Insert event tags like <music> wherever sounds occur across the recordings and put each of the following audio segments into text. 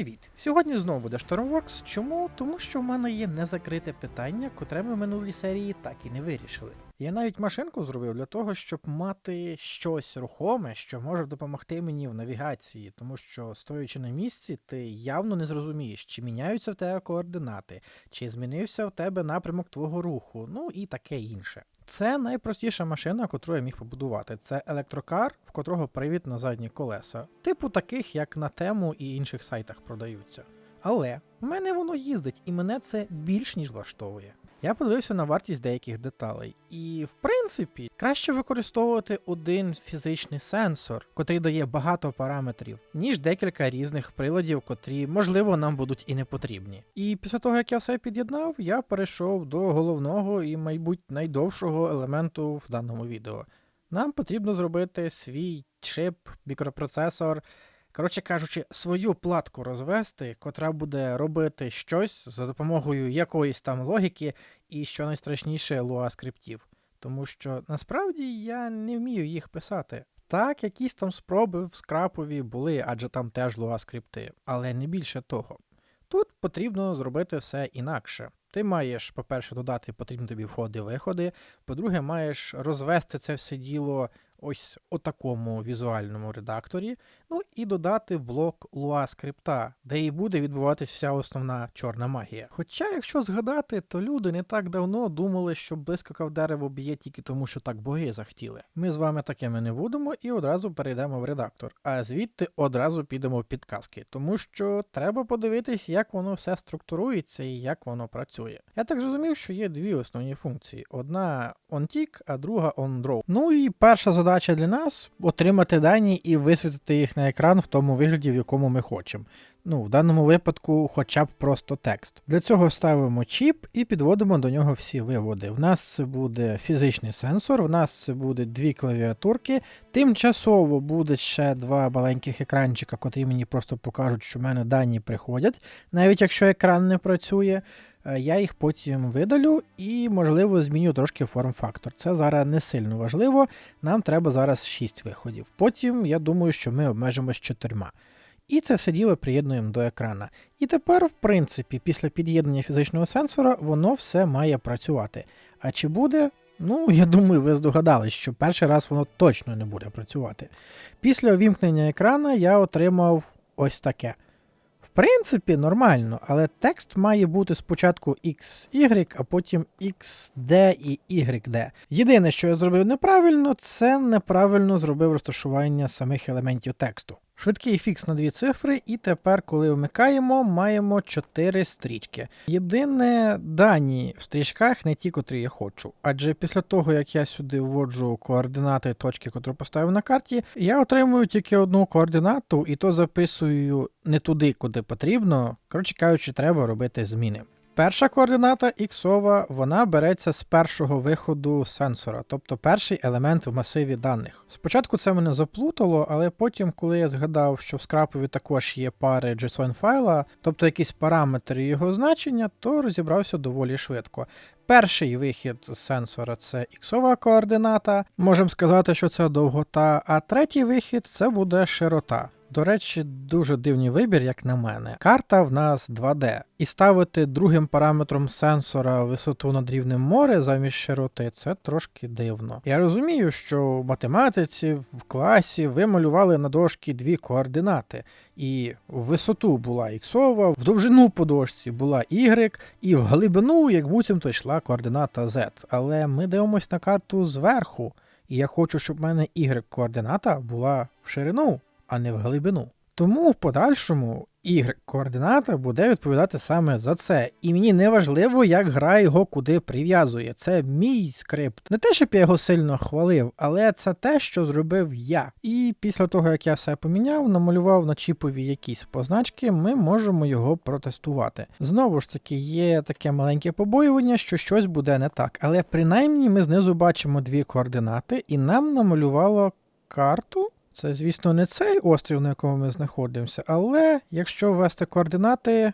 Привіт! Сьогодні знову буде Stormworks. Чому? Тому що в мене є незакрите питання, котре ми в минулій серії так і не вирішили. Я навіть машинку зробив для того, щоб мати щось рухоме, що може допомогти мені в навігації, тому що, стоячи на місці, ти явно не зрозумієш, чи міняються в тебе координати, чи змінився в тебе напрямок твого руху, ну і таке інше. Це найпростіша машина, яку я міг побудувати. Це електрокар, в котрого привід на задні колеса, типу таких, як на тему і інших сайтах продаються. Але в мене воно їздить, і мене це більш ніж влаштовує. Я подивився на вартість деяких деталей, і в принципі краще використовувати один фізичний сенсор, котрий дає багато параметрів, ніж декілька різних приладів, котрі, можливо, нам будуть і не потрібні. І після того, як я все під'єднав, я перейшов до головного і, мабуть, найдовшого елементу в даному відео. Нам потрібно зробити свій чип, мікропроцесор. Коротше кажучи, свою платку розвести, котра буде робити щось за допомогою якоїсь там логіки і, що найстрашніше, луа скриптів. Тому що насправді я не вмію їх писати. Так, якісь там спроби в скрапові були, адже там теж луа скрипти, але не більше того. Тут потрібно зробити все інакше. Ти маєш, по-перше, додати потрібні тобі входи-виходи, по-друге, маєш розвести це все діло ось у такому візуальному редакторі, ну і додати блок Lua скрипта, де і буде відбуватись вся основна чорна магія. Хоча, якщо згадати, то люди не так давно думали, що блискавка дерево б'є тільки тому, що так боги захотіли. Ми з вами такими не будемо і одразу перейдемо в редактор, а звідти одразу підемо в підказки, тому що треба подивитись, як воно все структурується і як воно працює. Я так зрозумів, що є дві основні функції: одна on-tick, а друга on-draw. Ну і перша задача для нас отримати дані і висвітити їх на екран в тому вигляді, в якому ми хочемо. Ну, в даному випадку, хоча б просто текст. Для цього ставимо чіп і підводимо до нього всі виводи. В нас буде фізичний сенсор, в нас буде дві клавіатурки. Тимчасово буде ще два маленьких екранчика, котрі мені просто покажуть, що в мене дані приходять, навіть якщо екран не працює. Е, Я їх потім видалю і, можливо, зміню трошки форм-фактор. Це зараз не сильно важливо. Нам треба зараз 6 виходів. Потім я думаю, що ми обмежимось чотирма. І це все діло приєднуємо до екрана. І тепер, в принципі, після під'єднання фізичного сенсора воно все має працювати. А чи буде? Ну, <laughs> я думаю, ви здогадались, що перший раз воно точно не буде працювати. Після увімкнення екрана я отримав ось таке. Принципі, нормально, але текст має бути спочатку XY, а потім XD і YD. Єдине, що я зробив неправильно, це неправильно зробив розташування самих елементів тексту. Швидкий фікс на дві цифри, і тепер, коли вмикаємо, маємо 4 стрічки. Єдине, дані в стрічках не ті, котрі я хочу. Адже після того, як я сюди вводжу координати точки, котру поставив на карті, я отримую тільки одну координату, і то записую не туди, куди потрібно. Коротше кажучи, треба робити зміни. Перша координата іксова, вона береться з першого виходу сенсора, тобто перший елемент в масиві даних. Спочатку це мене заплутало, але потім, коли я згадав, що в скрапові також є пари JSON файла, тобто якісь параметри його значення, то розібрався доволі швидко. Перший вихід з сенсора це іксова координата, можемо сказати, що це довгота, а третій вихід це буде широта. До речі, дуже дивний вибір, як на мене. Карта в нас 2D. І ставити другим параметром сенсора висоту над рівнем моря замість широти це трошки дивно. Я розумію, що в математиці в класі ви малювали на дошці дві координати. І в висоту була іксова, в довжину по дошці була y, і в глибину, як буцімто йшла координата z. Але ми дивимося на карту зверху, і я хочу, щоб в мене y-координата була в ширину а не в глибину. Тому в подальшому Y-координата буде відповідати саме за це. І мені не важливо, як гра його куди прив'язує. Це мій скрипт. Не те, щоб я його сильно хвалив, але це те, що зробив я. І після того, як я все поміняв, намалював на чіпові якісь позначки, ми можемо його протестувати. Знову ж таки, є таке маленьке побоювання, що щось буде не так. Але принаймні ми знизу бачимо дві координати, і нам намалювало карту. Це, звісно, не цей острів, на якому ми знаходимося, але якщо ввести координати.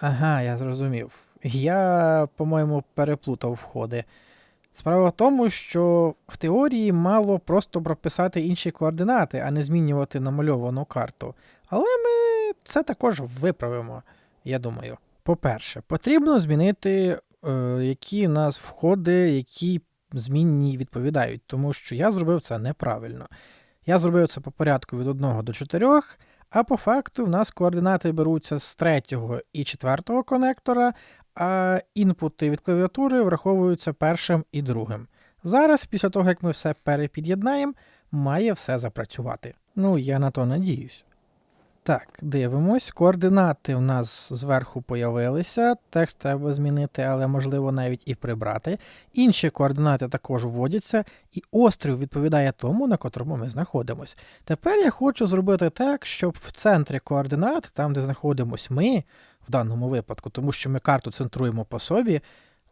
Ага, я зрозумів. Я, по-моєму, переплутав входи. Справа в тому, що в теорії мало просто прописати інші координати, а не змінювати намальовану карту. Але ми це також виправимо, я думаю. По-перше, потрібно змінити, е, які в нас входи, які змінні відповідають, тому що я зробив це неправильно. Я зробив це по порядку від 1 до 4, а по факту в нас координати беруться з 3 і 4 конектора, а інпути від клавіатури враховуються першим і другим. Зараз, після того, як ми все перепід'єднаємо, має все запрацювати. Ну, я на то надіюсь. Так, дивимось. Координати в нас зверху появилися. Текст треба змінити, але можливо навіть і прибрати. Інші координати також вводяться, і острів відповідає тому, на котрому ми знаходимося. Тепер я хочу зробити так, щоб в центрі координат, там де знаходимось ми, в даному випадку, тому що ми карту центруємо по собі,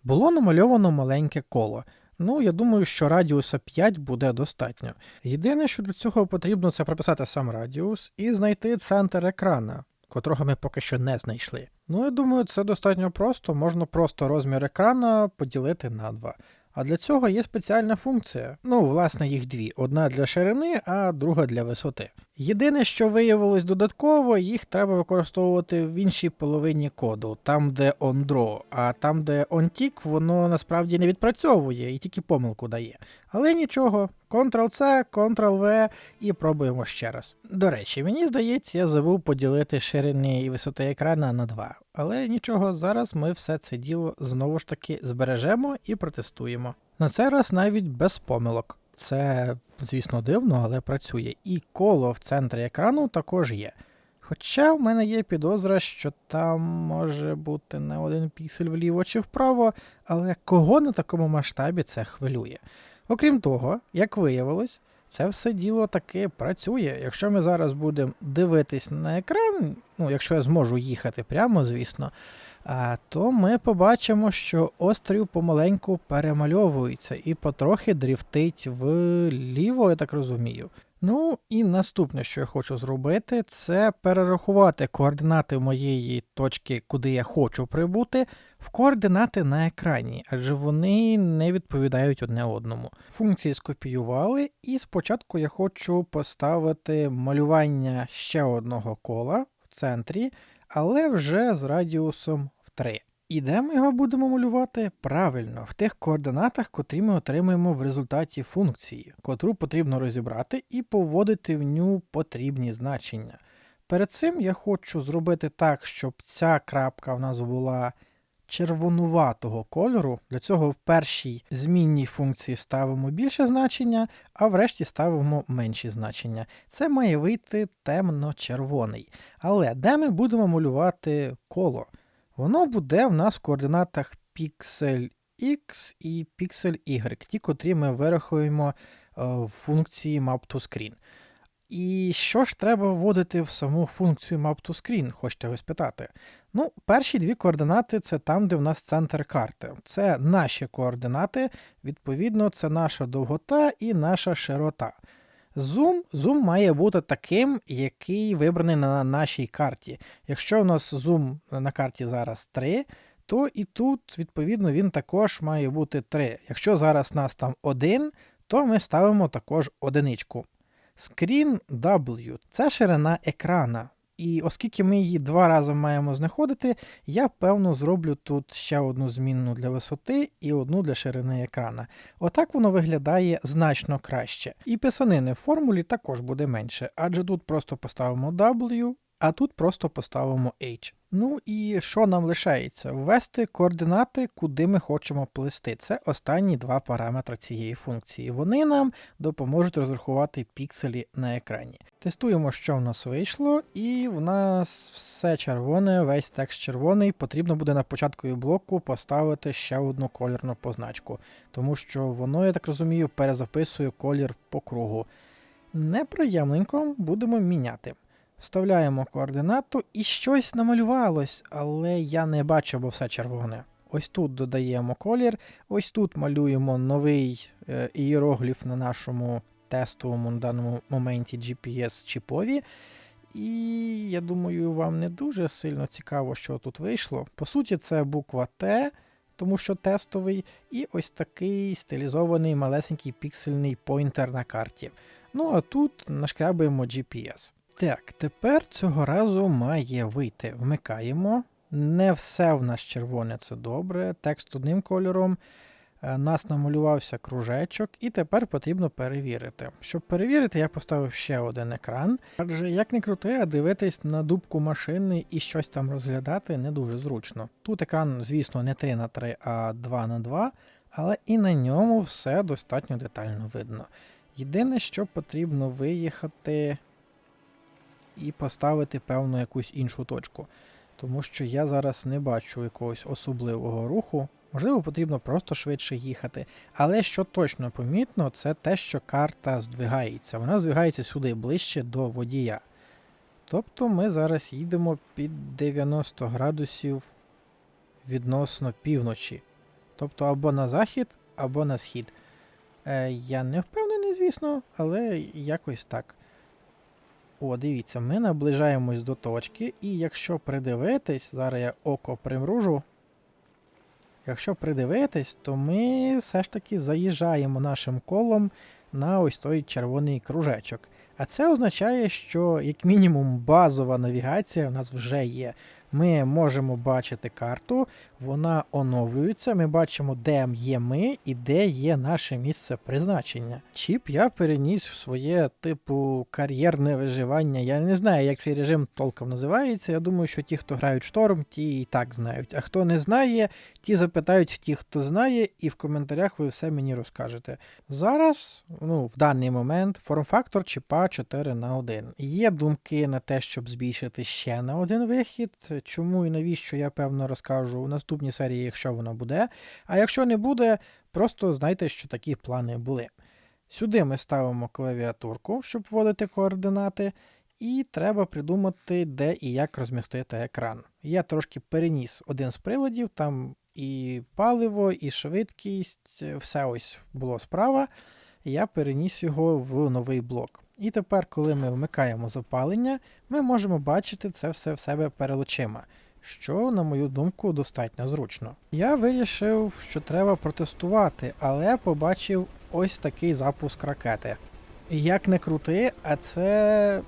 було намальовано маленьке коло. Ну, я думаю, що радіуса 5 буде достатньо. Єдине, що для цього потрібно, це прописати сам радіус і знайти центр екрана, котрого ми поки що не знайшли. Ну, я думаю, це достатньо просто, можна просто розмір екрана поділити на 2. А для цього є спеціальна функція. Ну, власне, їх дві: одна для ширини, а друга для висоти. Єдине, що виявилось додатково, їх треба використовувати в іншій половині коду, там, де onDraw, а там, де onTick, воно насправді не відпрацьовує і тільки помилку дає. Але нічого, Ctrl-C, Ctrl-V і пробуємо ще раз. До речі, мені здається, я забув поділити ширини і висоти екрана на 2. Але нічого, зараз ми все це діло знову ж таки збережемо і протестуємо. На цей раз навіть без помилок. Це, звісно, дивно, але працює. І коло в центрі екрану також є. Хоча в мене є підозра, що там може бути не один піксель вліво чи вправо, але кого на такому масштабі це хвилює. Окрім того, як виявилось, це все діло таки працює. Якщо ми зараз будемо дивитись на екран, ну якщо я зможу їхати прямо, звісно, то ми побачимо, що острів помаленьку перемальовується і потрохи дріфтить вліво, я так розумію. Ну і наступне, що я хочу зробити, це перерахувати координати моєї точки, куди я хочу прибути, в координати на екрані, адже вони не відповідають одне одному. Функції скопіювали, і спочатку я хочу поставити малювання ще одного кола в центрі, але вже з радіусом в 3. І де ми його будемо малювати? Правильно, в тих координатах, котрі ми отримаємо в результаті функції, котру потрібно розібрати і поводити в ню потрібні значення. Перед цим я хочу зробити так, щоб ця крапка в нас була червонуватого кольору. Для цього в першій змінній функції ставимо більше значення, а в решті ставимо менші значення. Це має вийти темно-червоний. Але де ми будемо малювати коло? Воно буде в нас в координатах піксель X і піксель Y, ті, котрі ми вирахуємо е, в функції map І що ж треба вводити в саму функцію map хочете ви спитати? Ну, перші дві координати це там, де в нас центр карти. Це наші координати, відповідно, це наша довгота і наша широта. Зум зум має бути таким, який вибраний на нашій карті. Якщо у нас зум на карті зараз 3, то і тут, відповідно, він також має бути 3. Якщо зараз нас там 1, то ми ставимо також одиничку. Screen W це ширина екрана. І оскільки ми її два рази маємо знаходити, я певно зроблю тут ще одну змінну для висоти і одну для ширини екрана. Отак воно виглядає значно краще. І писанини в формулі також буде менше, адже тут просто поставимо W, а тут просто поставимо H. Ну і що нам лишається? Ввести координати, куди ми хочемо плести. Це останні два параметри цієї функції. Вони нам допоможуть розрахувати пікселі на екрані. Тестуємо, що в нас вийшло, і в нас все червоне, весь текст червоний. Потрібно буде на початку блоку поставити ще одну колірну позначку, тому що воно, я так розумію, перезаписує колір по кругу. Неприємненько будемо міняти. Вставляємо координату і щось намалювалось, але я не бачу, бо все червоне. Ось тут додаємо колір, ось тут малюємо новий е, ієрогліф на нашому тестовому на даному моменті GPS-чіпові. І я думаю, вам не дуже сильно цікаво, що тут вийшло. По суті, це буква Т, тому що тестовий, і ось такий стилізований малесенький піксельний поінтер на карті. Ну а тут нашкрябуємо GPS. Так, тепер цього разу має вийти. Вмикаємо. Не все в нас червоне, це добре. Текст одним кольором. Е, Нас намалювався кружечок, і тепер потрібно перевірити. Щоб перевірити, я поставив ще один екран. Адже як не крути, а дивитись на дубку машини і щось там розглядати не дуже зручно. Тут екран, звісно, не 3 на 3, а 2 на 2, але і на ньому все достатньо детально видно. Єдине, що потрібно виїхати і поставити певну якусь іншу точку. Тому що я зараз не бачу якогось особливого руху. Можливо, потрібно просто швидше їхати. Але що точно помітно, це те, що карта здвигається. Вона здвигається сюди ближче до водія. Тобто ми зараз їдемо під 90 градусів відносно півночі. Тобто або на захід, або на схід. Е, я не впевнений, звісно, але якось так. О, дивіться, ми наближаємось до точки, і якщо придивитись, зараз я око примружу. Якщо придивитись, то ми все ж таки заїжджаємо нашим колом на ось той червоний кружечок. А це означає, що як мінімум базова навігація в нас вже є. Ми можемо бачити карту, вона оновлюється, ми бачимо, де є ми і де є наше місце призначення. Чіп я переніс в своє типу кар'єрне виживання. Я не знаю, як цей режим толком називається. Я думаю, що ті, хто грають шторм, ті і так знають. А хто не знає, ті запитають тих, хто знає, і в коментарях ви все мені розкажете. Зараз, ну, в даний момент, форм-фактор чіпа 4 на 1. Є думки на те, щоб збільшити ще на один вихід. Чому і навіщо я певно розкажу у наступній серії, якщо вона буде. А якщо не буде, просто знайте, що такі плани були. Сюди ми ставимо клавіатурку, щоб вводити координати, і треба придумати, де і як розмістити екран. Я трошки переніс один з приладів, там і паливо, і швидкість, все ось було справа. Я переніс його в новий блок. І тепер, коли ми вмикаємо запалення, ми можемо бачити це все в себе перед очима, що, на мою думку, достатньо зручно. Я вирішив, що треба протестувати, але побачив ось такий запуск ракети. Як не крути, а це,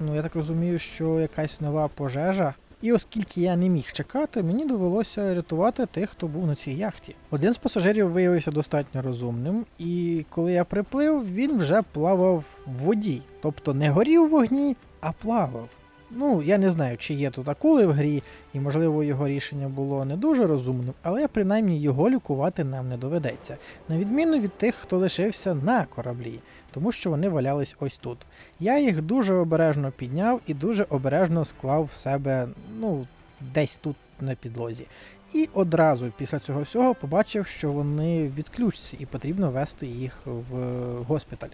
ну я так розумію, що якась нова пожежа. І оскільки я не міг чекати, мені довелося рятувати тих, хто був на цій яхті. Один з пасажирів виявився достатньо розумним, і коли я приплив, він вже плавав в воді, тобто не горів в вогні, а плавав. Ну, я не знаю, чи є тут акули в грі, і можливо його рішення було не дуже розумним, але принаймні його лікувати нам не доведеться, на відміну від тих, хто лишився на кораблі, тому що вони валялись ось тут. Я їх дуже обережно підняв і дуже обережно склав в себе, ну, десь тут на підлозі. І одразу після цього всього побачив, що вони відключаться і потрібно вести їх в госпіталь.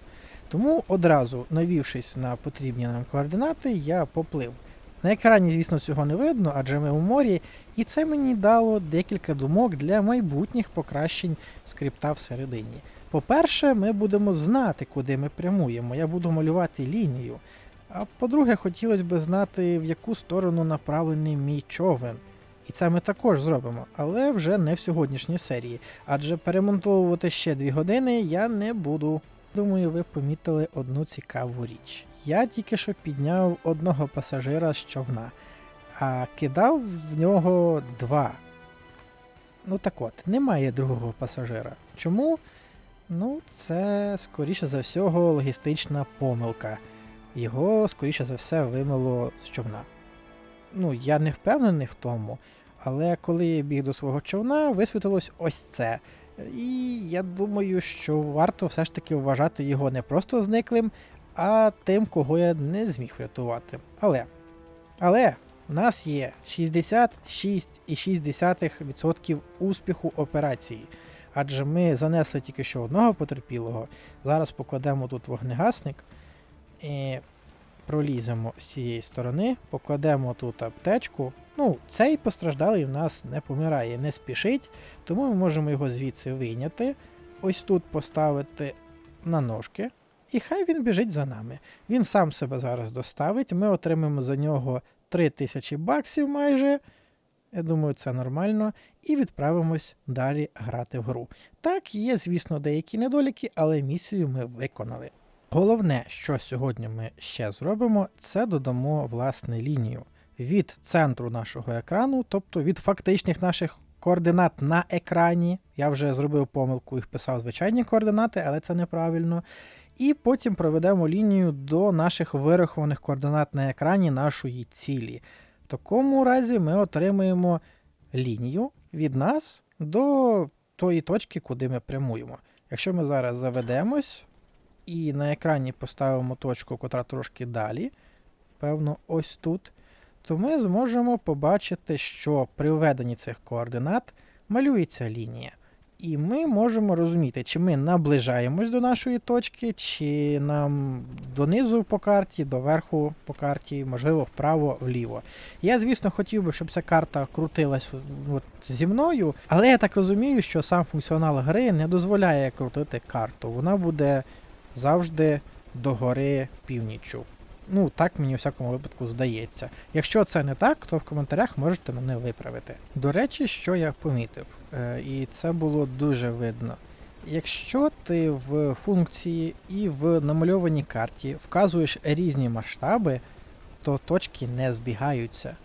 Тому одразу, навівшись на потрібні нам координати, я поплив. На екрані, звісно, цього не видно, адже ми у морі, і це мені дало декілька думок для майбутніх покращень скрипта всередині. По-перше, ми будемо знати, куди ми прямуємо. Я буду малювати лінію. А по-друге, хотілося б знати, в яку сторону направлений мій човен. І це ми також зробимо, але вже не в сьогоднішній серії, адже перемонтовувати ще дві години я не буду. Думаю, ви помітили одну цікаву річ. Я тільки що підняв одного пасажира з човна, а кидав в нього два. Ну так от, немає другого пасажира. Чому? Ну, це, скоріше за всього, логістична помилка. Його, скоріше за все, вимило з човна. Ну, я не впевнений в тому, але коли я біг до свого човна, висвітилось ось це. І я думаю, що варто все ж таки вважати його не просто зниклим, а тим, кого я не зміг врятувати. Але. Але у нас є 66,6% успіху операції. Адже ми занесли тільки що одного потерпілого. Зараз покладемо тут вогнегасник. Проліземо з цієї сторони, покладемо тут аптечку. Ну, цей постраждалий в нас не помирає, не спішить, тому ми можемо його звідси вийняти. Ось тут поставити на ножки. І хай він біжить за нами. Він сам себе зараз доставить. Ми отримаємо за нього 3000 баксів майже. Я думаю, це нормально. І відправимось далі грати в гру. Так, є, звісно, деякі недоліки, але місію ми виконали. Головне, що сьогодні ми ще зробимо, це додамо власне лінію від центру нашого екрану, тобто від фактичних наших координат на екрані. Я вже зробив помилку і вписав звичайні координати, але це неправильно. І потім проведемо лінію до наших вирахованих координат на екрані нашої цілі. В такому разі ми отримаємо лінію від нас до тої точки, куди ми прямуємо. Якщо ми зараз заведемось і на екрані поставимо точку, котра трошки далі, певно, ось тут, то ми зможемо побачити, що при введенні цих координат малюється лінія. І ми можемо розуміти, чи ми наближаємось до нашої точки, чи нам донизу по карті, доверху по карті, можливо, вправо, вліво. Я, звісно, хотів би, щоб ця карта крутилась от, зі мною, але я так розумію, що сам функціонал гри не дозволяє крутити карту. Вона буде завжди догори північю. Ну, так мені у всякому випадку здається. Якщо це не так, то в коментарях можете мене виправити. До речі, що я помітив, е, і це було дуже видно. Якщо ти в функції і в намальованій карті вказуєш різні масштаби, то точки не збігаються.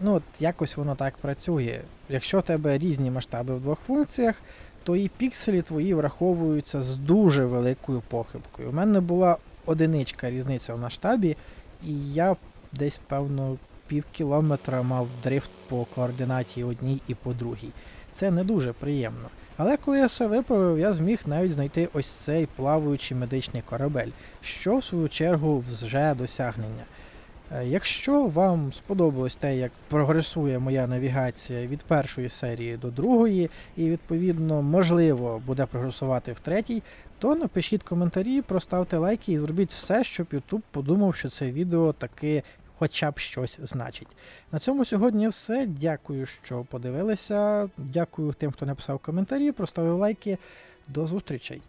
Ну, от якось воно так працює. Якщо в тебе різні масштаби в двох функціях, то і пікселі твої враховуються з дуже великою похибкою. У мене була одиничка різниця в масштабі, і я десь, певно, пів кілометра мав дрифт по координаті одній і по другій. Це не дуже приємно. Але коли я все виправив, я зміг навіть знайти ось цей плаваючий медичний корабель, що в свою чергу вже досягнення. Е, Якщо вам сподобалось те, як прогресує моя навігація від першої серії до другої, і відповідно можливо буде прогресувати в третій, то напишіть коментарі, проставте лайки і зробіть все, щоб YouTube подумав, що це відео таки хоча б щось значить. На цьому сьогодні все. Дякую, що подивилися. Дякую тим, хто написав коментарі, проставив лайки. До зустрічей!